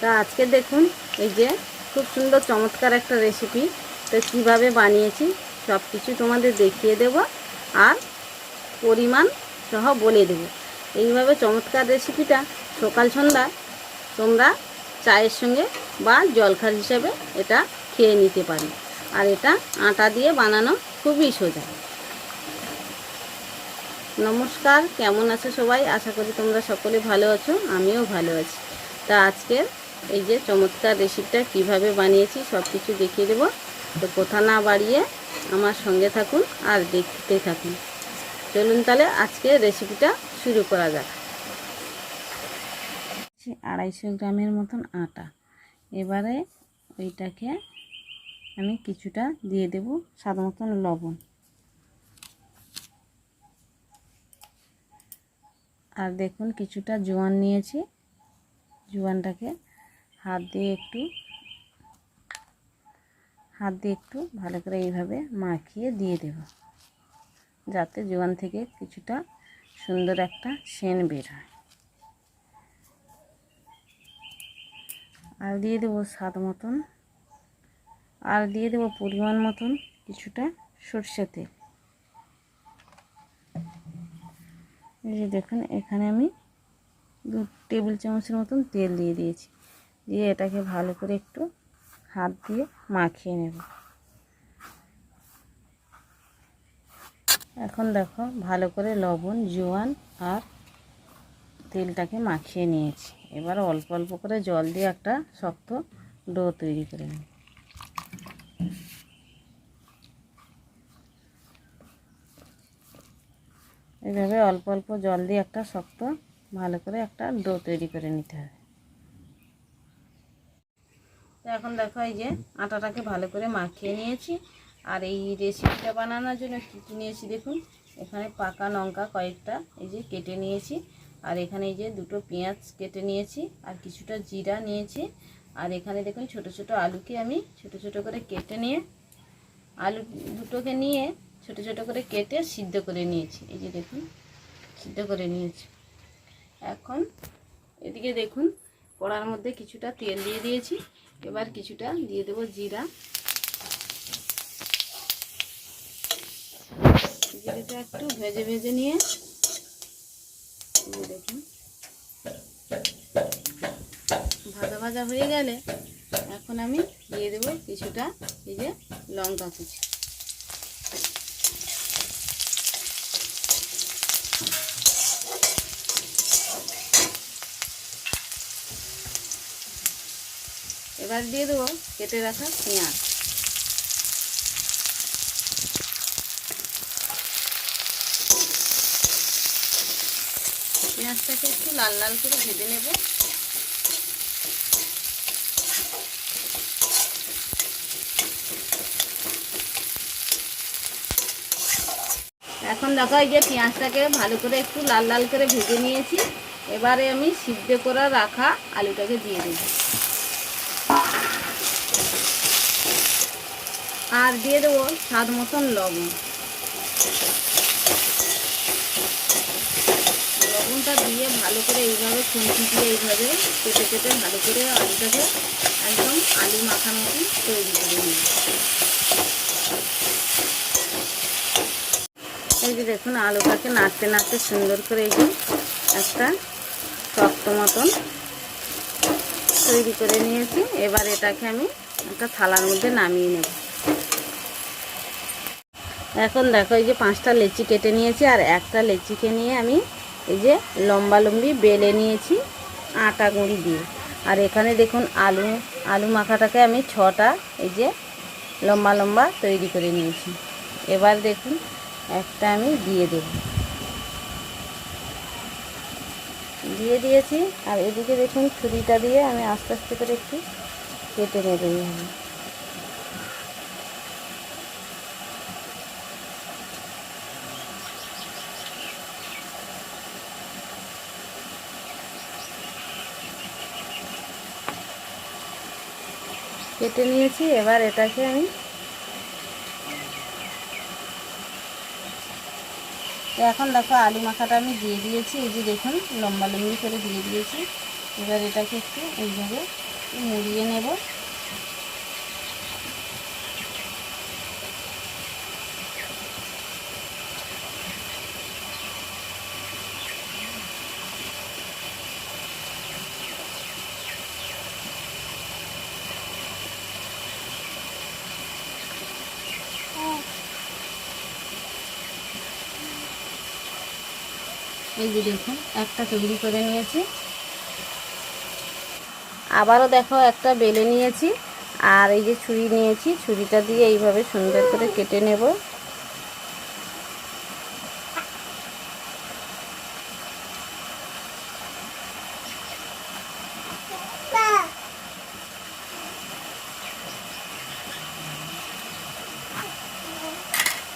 তা আজকে দেখুন, এই যে খুব সুন্দর চমৎকার একটা রেসিপি তো কীভাবে বানিয়েছি সব কিছু তোমাদের দেখিয়ে দেব আর পরিমাণ সহ বলে দেব। এইভাবে চমৎকার রেসিপিটা সকাল সন্ধ্যা তোমরা চায়ের সঙ্গে বা জলখার হিসাবে এটা খেয়ে নিতে পারি। আর এটা আটা দিয়ে বানানো খুবই সোজা। নমস্কার, কেমন আছো সবাই? আশা করি তোমরা সকলে ভালো আছো, আমিও ভালো আছি। তা আজকের এই যে চমৎকার রেসিপিটা কীভাবে বানিয়েছি সব কিছু দেখিয়ে দেবো। তো কোথা না বাড়িয়ে আমার সঙ্গে থাকুন আর দেখতে থাকুন। চলুন তাহলে আজকে রেসিপিটা শুরু করা যাক। আড়াইশো গ্রামের মতন আটা। এবারে ওইটাকে আমি কিছুটা দিয়ে দেব স্বাদ মতন লবণ। আর দেখুন কিছুটা জোয়ান নিয়েছি। জোয়ানটাকে হাত দিয়ে একটু, হাত দিয়ে একটু ভালো করে এইভাবে মাখিয়ে দিয়ে দেব, যাতে জোয়ান থেকে কিছুটা সুন্দর একটা সেন বের হয়। আর দিয়ে দেবো স্বাদ মতন, আর দিয়ে দেবো পরিমাণ মতন কিছুটা সর্ষে তেল। এই যে দেখুন, এখানে আমি দু টেবিল চামচের মতন তেল দিয়ে দিয়েছি। দিয়ে এটাকে ভালো করে একটু হাত দিয়ে মাখিয়ে নেব। এখন দেখো ভালো করে লবণ, জোয়ান আর তেলটাকে মাখিয়ে নিয়েছি। এবার অল্প অল্প করে জল দিয়ে একটা শক্ত ডো তৈরি করে নেব। এইভাবে অল্প অল্প জল দিয়ে একটা শক্ত ভালো করে একটা ডো তৈরি করে নিতে হবে। তো এখন দেখো এই যে আটাটাকে ভালো করে মাখিয়ে নিয়েছি। আর এই রেসিপিটা বানানোর জন্য কী কী নিয়েছি দেখুন। এখানে পাকা লঙ্কা কয়েকটা এই যে কেটে নিয়েছি। আর এখানে এই যে দুটো পেঁয়াজ কেটে নিয়েছি আর কিছুটা জিরা নিয়েছি। আর এখানে দেখুন ছোট ছোট আলুকে আমি ছোট ছোট করে কেটে নিয়ে আলু দুটোকে নিয়ে ছোট ছোট করে কেটে সিদ্ধ করে নিয়েছি। এই যে দেখুন, সিদ্ধ করে নিয়েছি। এখন এদিকে দেখুন কড়ার মধ্যে কিছুটা তেল দিয়ে দিয়েছি। এবার কিছুটা দিয়ে দেবো জিরা। জিরাটা একটু ভেজে ভেজে নিয়ে দেখুন ভাজা ভাজা হয়ে গেলে এখন আমি দিয়ে দেবো কিছুটা এই যে লঙ্কা কুচি। এবার দিয়ে দেবো কেটে রাখা পেঁয়াজ। পেঁয়াজটাকে একটু লাল লাল করে ভেজে নেব। এখন দেখো এই যে পেঁয়াজটাকে ভালো করে একটু লাল লাল করে ভেজে নিয়েছি। এবারে আমি সিদ্ধ করা রাখা আলুটাকে দিয়ে দেব। আর দিয়ে দেবো স্বাদ মতন লবণ। লবণটা দিয়ে ভালো করে এইভাবে খুন্তি দিয়ে এইভাবে কেটে কেটে ভালো করে আলুটাকে একদম আলু মাখার মতন তৈরি করে নিই এই যে দেখুন আলুটাকে নাড়তে নাড়তে সুন্দর করে এই একটা শক্ত মতন তৈরি করে নিয়েছি। এবার এটাকে আমি একটা থালার মধ্যে নামিয়ে নেব। এখন দেখো, এই যে পাঁচটা লেচি কেটে নিয়েছি, আর একটা লেচিকে নিয়ে আমি এই যে লম্বা লম্বি বেলে নিয়েছি আটা গুঁড়ি দিয়ে। আর এখানে দেখুন আলু আলু মাখাটাকে আমি ছটা এই যে লম্বা লম্বা তৈরি করে নিয়েছি। এবার দেখুন, একটা আমি দিয়ে দেব। দিয়ে দিয়েছি, আর এদিকে দেখুন ছুরিটা দিয়ে আমি আস্তে আস্তে করে একটু কেটে নেব। কেটে নিয়েছি, এবার এটাকে আমি এখন দেখো আলু মাখাটা আমি দিয়ে দিয়েছি, এই যে দেখুন লম্বা লম্বি করে দিয়ে দিয়েছি। এবার এটাকে একটু এইভাবে মুড়িয়ে নেব। এই যে দেখুন একটা তৈরি করে নিয়েছি। আবারও দেখো একটা বেলে নিয়েছি, আর এই যে ছুরি নিয়েছি, ছুরিটা দিয়ে এইভাবে সুন্দর করে কেটে নেব।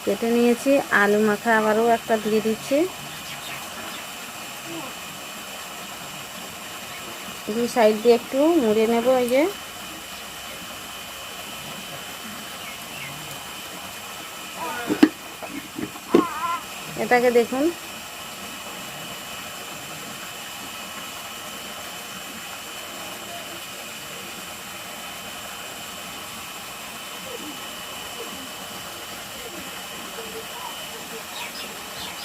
কেটে নিয়েছি, আলু মাখা আবারও একটা দিয়ে দিচ্ছি। দুই সাইড দিয়ে একটু মুড়ে নেব, এই যে। এটাকে দেখুন।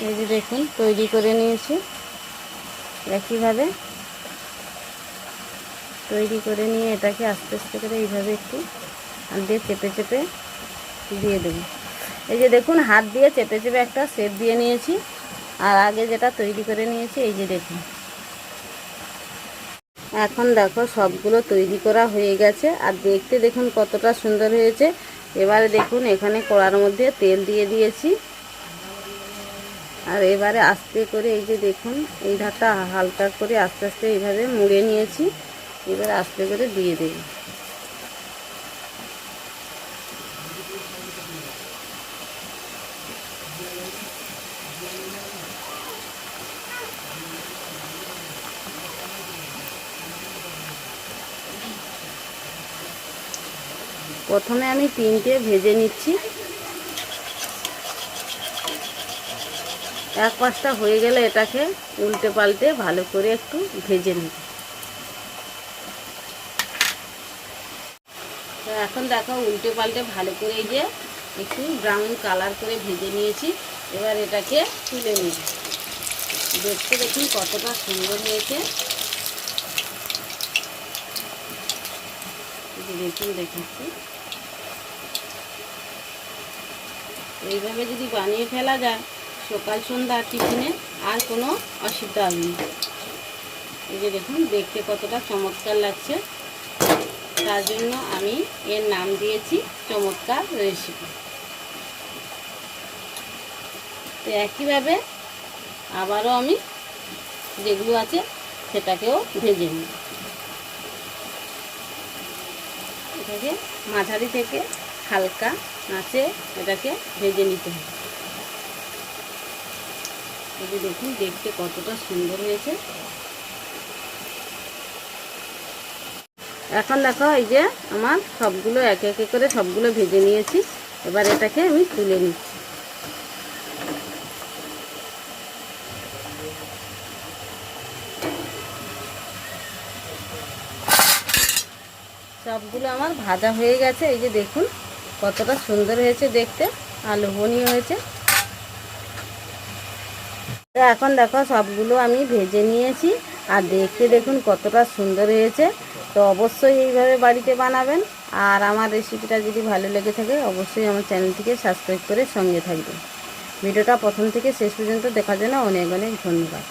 এই যে দেখুন, তৈরি করে নিয়েছি। একইভাবে তৈরি করে নিয়ে এটাকে আস্তে আস্তে করে এইভাবে একটু হাত দিয়ে চেপে চেপে দিয়ে দেবো। এই যে দেখুন, হাত দিয়ে চেপে চেপে একটা সেপ দিয়ে নিয়েছি। আর আগে যেটা তৈরি করে নিয়েছি, এই যে দেখুন। এখন দেখো, সবগুলো তৈরি করা হয়ে গেছে। আর দেখতে দেখুন কতটা সুন্দর হয়েছে। এবারে দেখুন, এখানে কড়ার মধ্যে তেল দিয়ে দিয়েছি। আর এবারে আস্তে করে এই যে দেখুন, এই ধারটা হালকা করে আস্তে আস্তে এইভাবে মুড়ে নিয়েছি। এবার আস্তে করে দিয়ে দেব প্রথমে আমি তিনটে ভেজে নিচ্ছি। এক পাশটা হয়ে গেলে এটাকে উল্টে পাল্টে ভালো করে একটু ভেজে নেব তো এখন দেখো উল্টে পাল্টে ভালো করে এই যে একটু ব্রাউন কালার করে ভেজে নিয়েছি। এবার এটাকে তুলে নিই। দেখতে দেখুন কতটা সুন্দর হয়েছে। দেখুন, দেখাচ্ছি। এইভাবে যদি বানিয়ে ফেলা যায়, সকাল সন্ধ্যা টিফিনে আর কোনো অসুবিধা হবে এই যে দেখুন, দেখতে কতটা চমৎকার লাগছে। তার জন্য আমি এর নাম দিয়েছি চমৎকার রেসিপি তো একইভাবে আবারও আমি যেগুলো আছে সেটাকেও ভেজে নিই। এটাকে মাঝারি থেকে হালকা নাচে এটাকে ভেজে নিতে হবে। দেখুন, দেখতে কতটা সুন্দর হয়েছে। এখন দেখো এই যে আমার সবগুলো একে একে করে সবগুলো ভেজে নিয়েছি। এবার এটাকে আমি তুলে নিচ্ছি। সবগুলো আমার ভাজা হয়ে গেছে। এই যে দেখুন কতটা সুন্দর হয়েছে দেখতে আর লোভনীয় হয়েছে। তো এখন দেখো সবগুলো আমি ভেজে নিয়েছি। আর দেখতে দেখুন কতটা সুন্দর হয়েছে। তো অবশ্যই এইভাবে বাড়িতে বানাবেন। আর আমার রেসিপিটা যদি ভালো লেগে থাকে, অবশ্যই আমার চ্যানেলটিকে সাবস্ক্রাইব করে সঙ্গে থাকবেন। ভিডিওটা প্রথম থেকে শেষ পর্যন্ত দেখার জন্য অনেক অনেক ধন্যবাদ।